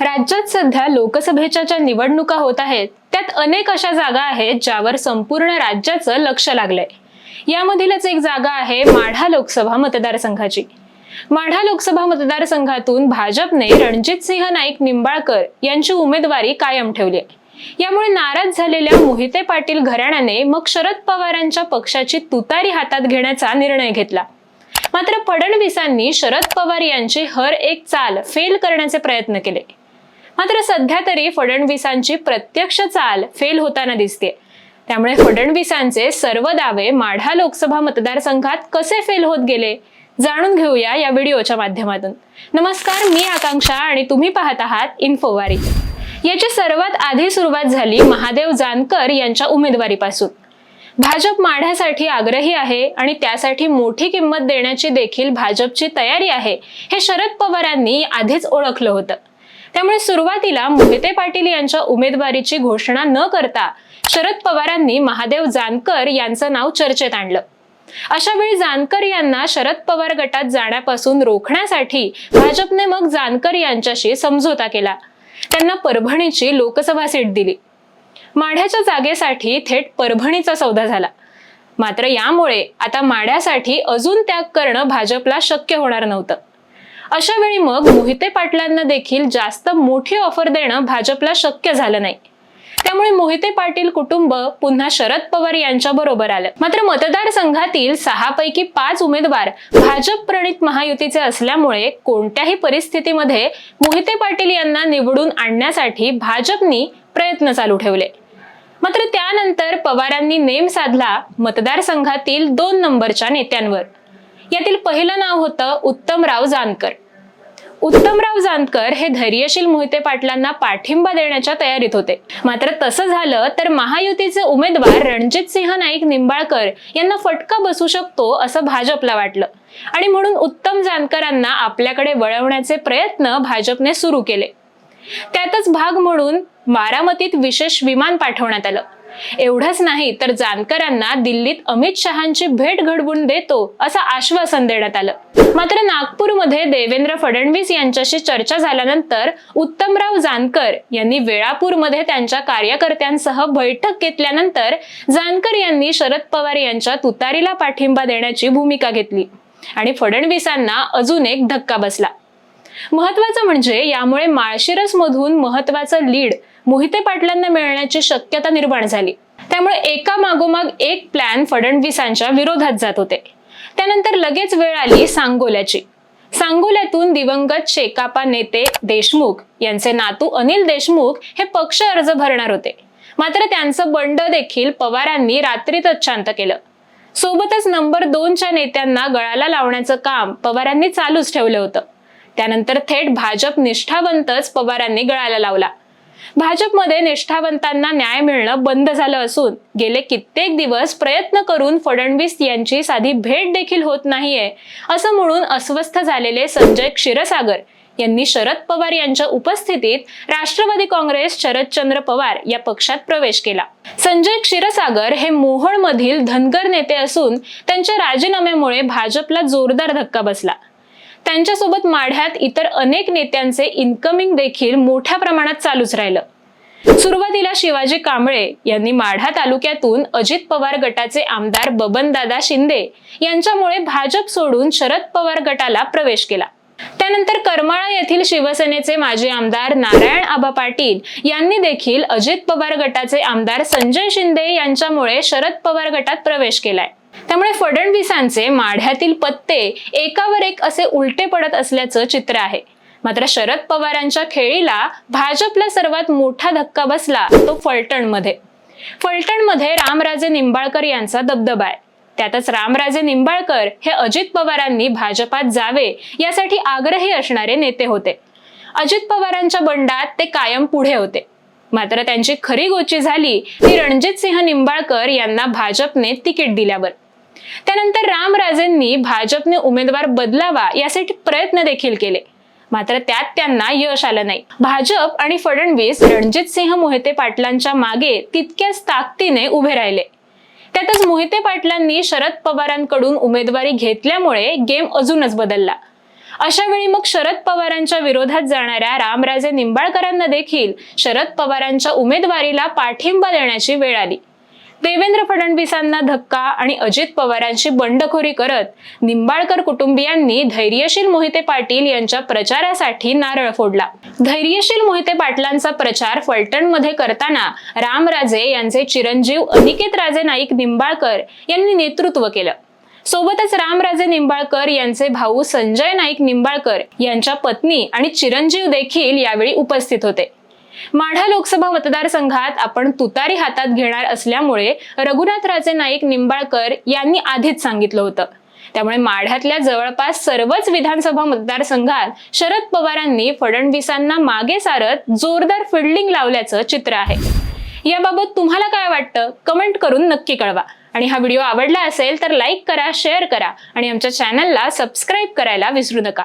राज्यात सध्या लोकसभेच्या ज्या निवडणुका होत आहेत त्यात अनेक अशा जागा आहेत ज्यावर संपूर्ण राज्याचं लक्ष लागलंय. यामधीलच एक जागा आहे माढा लोकसभा मतदारसंघाची. माढा लोकसभा मतदारसंघातून भाजपने रणजित सिंह नाईक निंबाळकर यांची उमेदवारी कायम ठेवली आहे यामुळे नाराज झालेल्या मोहिते पाटील घराण्याने मग शरद पवारांच्या पक्षाची तुतारी हातात घेण्याचा निर्णय घेतला. मात्र फडणवीसांनी शरद पवार यांची हर एक चाल फेल करण्याचे प्रयत्न केले. मात्र सध्या तरी फडणवीसांची प्रत्यक्ष चाल फेल होताना दिसते. त्यामुळे फडणवीसांचे सर्व दावे माढा लोकसभा मतदारसंघात कसे फेल होत गेले जाणून घेऊया या व्हिडिओच्या माध्यमातून. नमस्कार मी आकांक्षा आणि तुम्ही पाहत आहात इन्फोवारी. याची सर्वात आधी सुरुवात झाली महादेव जानकर यांच्या उमेदवारीपासून. भाजप माढ्यासाठी आग्रही आहे आणि त्यासाठी मोठी किंमत देण्याची देखील भाजपची तयारी आहे हे शरद पवारांनी आधीच ओळखलं होतं. त्यामुळे सुरुवातीला मोहिते पाटील यांच्या उमेदवारीची घोषणा न करता शरद पवारांनी महादेव जानकर यांचं नाव चर्चेत आणलं. अशा वेळी जानकर यांना शरद पवार गटात जाण्यापासून रोखण्यासाठी भाजपने मग जानकर यांच्याशी समझोता केला. त्यांना परभणीची लोकसभा सीट दिली. माढ्याच्या जागेसाठी थेट परभणीचा सौदा झाला. मात्र यामुळे आता माढ्यासाठी अजून त्याग करणं भाजपला शक्य होणार नव्हतं. अशा वेळी मग मोहिते पाटलांना देखील जास्त मोठी ऑफर देणं भाजपला शक्य झालं नाही. त्यामुळे मोहिते पाटील कुटुंब पुन्हा शरद पवार यांच्या बरोबर आलं. मात्र मतदारसंघातील सहा पैकी पाच उमेदवार भाजप प्रणित महायुतीचे असल्यामुळे कोणत्याही परिस्थितीमध्ये मोहिते पाटील यांना निवडून आणण्यासाठी भाजपनी प्रयत्न चालू ठेवले. मात्र त्यानंतर पवारांनी नेम साधला मतदारसंघातील दोन नंबरच्या नेत्यांवर. यातील पहिलं नाव होतं उत्तमराव जानकर. उत्तमराव जानकर हे धैर्यशील मोहिते पाटलांना पाठिंबा देण्याच्या तयारीत होते. मात्र तसं झालं तर महायुतीचे उमेदवार रणजित सिंह नाईक निंबाळकर यांना फटका बसू शकतो असं भाजपला वाटलं. आणि म्हणून उत्तम जानकरांना आपल्याकडे वळवण्याचे प्रयत्न भाजपने सुरू केले. त्यातच भाग म्हणून बारामतीत विशेष विमान पाठवण्यात आलं. एवढंच नाही तर जानकरांना दिल्लीत अमित शहांची भेट घडवून देतो असं आश्वासन देण्यात आलं. मात्र नागपूरमध्ये देवेंद्र फडणवीस यांच्याशी चर्चा झाल्यानंतर उत्तमराव जानकर यांनी वेळापूरमध्ये त्यांच्या कार्यकर्त्यांसह बैठक घेतल्यानंतर जानकर यांनी शरद पवार यांच्या तुतारीला पाठिंबा देण्याची भूमिका घेतली आणि फडणवीसांना अजून एक धक्का बसला. महत्वाचं म्हणजे यामुळे माळशिरस मधून महत्वाचं लीड मोहिते पाटलांना मिळण्याची शक्यता निर्माण झाली. त्यामुळे एका मागोमाग एक प्लॅन फडणवीसांच्या विरोधात जात होते. त्यानंतर लगेच वेळ आली सांगोल्याची. सांगोल्यातून दिवंगत शेकापा नेते देशमुख यांचे नातू अनिल देशमुख हे पक्ष अर्ज भरणार होते. मात्र त्यांचं बंड देखील पवारांनी रात्रीतच शांत केलं. सोबतच नंबर दोनच्या नेत्यांना गळाला लावण्याचं काम पवारांनी चालूच ठेवलं होतं. त्यानंतर थेट भाजप निष्ठावंतच पवारांनी गळाला लावला. भाजपमध्ये निष्ठावंतांना न्याय मिळणं बंद झालं असून गेले कित्येक दिवस प्रयत्न करून फडणवीस यांची साधी भेट देखील होत नाहीये असं म्हणून अस्वस्थ झालेले संजय क्षीरसागर यांनी शरद पवार यांच्या उपस्थितीत राष्ट्रवादी काँग्रेस शरदचंद्र पवार या पक्षात प्रवेश केला. संजय क्षीरसागर हे मोहोळमधील धनगर नेते असून त्यांच्या राजीनाम्यामुळे भाजपला जोरदार धक्का बसला. त्यांच्यासोबत माढ्यात इतर अनेक नेत्यांचे इन्कमिंग देखील मोठ्या प्रमाणात चालूच राहिलं. सुरुवातीला शिवाजी कांबळे यांनी माढा तालुक्यातून अजित पवार गटाचे आमदार बबनदादा शिंदे यांच्यामुळे भाजप सोडून शरद पवार गटाला प्रवेश केला. त्यानंतर करमाळा येथील शिवसेनेचे माजी आमदार नारायण आबा पाटील यांनी देखील अजित पवार गटाचे आमदार संजय शिंदे यांच्यामुळे शरद पवार गटात प्रवेश केलाय. त्यामुळे फडणवीसांचे माढ्यातील पत्ते एकावर एक असे उलटे पडत असल्याचं चित्र आहे. मात्र शरद पवारांच्या खेळीला भाजपला सर्वात मोठा धक्का बसला तो फलटणमध्ये. फलटणमध्ये रामराजे निंबाळकर यांचा दबदबा आहे. त्यातच रामराजे निंबाळकर हे अजित पवारांनी भाजपात जावे यासाठी आग्रही असणारे नेते होते. अजित पवारांच्या बंडात ते कायम पुढे होते. मात्र त्यांची खरी गोची झाली ती रणजित सिंह निंबाळकर यांना भाजपने तिकीट दिल्यावर. त्यानंतर रामराजेंनी भाजपने उमेदवार बदलावा यासाठी प्रयत्न देखील केले. मात्र त्यात त्यांना यश आलं नाही. भाजप आणि फडणवीस रणजित सिंह मोहिते पाटलांच्या मागे तितक्याच ताकदीने उभे राहिले. त्यातच मोहिते पाटलांनी शरद पवारांकडून उमेदवारी घेतल्यामुळे गेम अजूनच बदलला. अशा वेळी मग शरद पवारांच्या विरोधात जाणाऱ्या रामराजे निंबाळकरांना देखील शरद पवारांच्या उमेदवारीला पाठिंबा देण्याची वेळ आली. देवेंद्र फडणवीसांना धक्का आणि अजित पवारांची बंडखोरी करत निंबाळकर कुटुंबियांनी धैर्यशील मोहिते पाटील यांच्या प्रचारासाठी नारळ फोडला. धैर्यशील मोहिते पाटलांचा प्रचार फलटणमध्ये करताना रामराजे यांचे चिरंजीव अनिकेत राजे नाईक निंबाळकर यांनी नेतृत्व केलं. सोबतच रामराजे निंबाळकर यांचे भाऊ संजय नाईक निंबाळकर यांच्या पत्नी आणि चिरंजीव देखील यावेळी उपस्थित होते. माढा लोकसभा मतदारसंघात आपण तुतारी हातात घेणार असल्यामुळे रघुनाथराजे नाईक निंबाळकर यांनी आधीच सांगितलं होतं. त्यामुळे माढ्यातल्या जवळपास सर्वच विधानसभा मतदारसंघात शरद पवारांनी फडणवीसांना मागे सारत जोरदार फिल्डिंग लावल्याचं चित्र आहे. याबाबत तुम्हाला काय वाटतं? कमेंट करून नक्की कळवा. आणि हा व्हिडिओ आवडला असेल तर लाईक करा शेअर करा आणि आमच्या चॅनलला सबस्क्राईब करायला विसरू नका.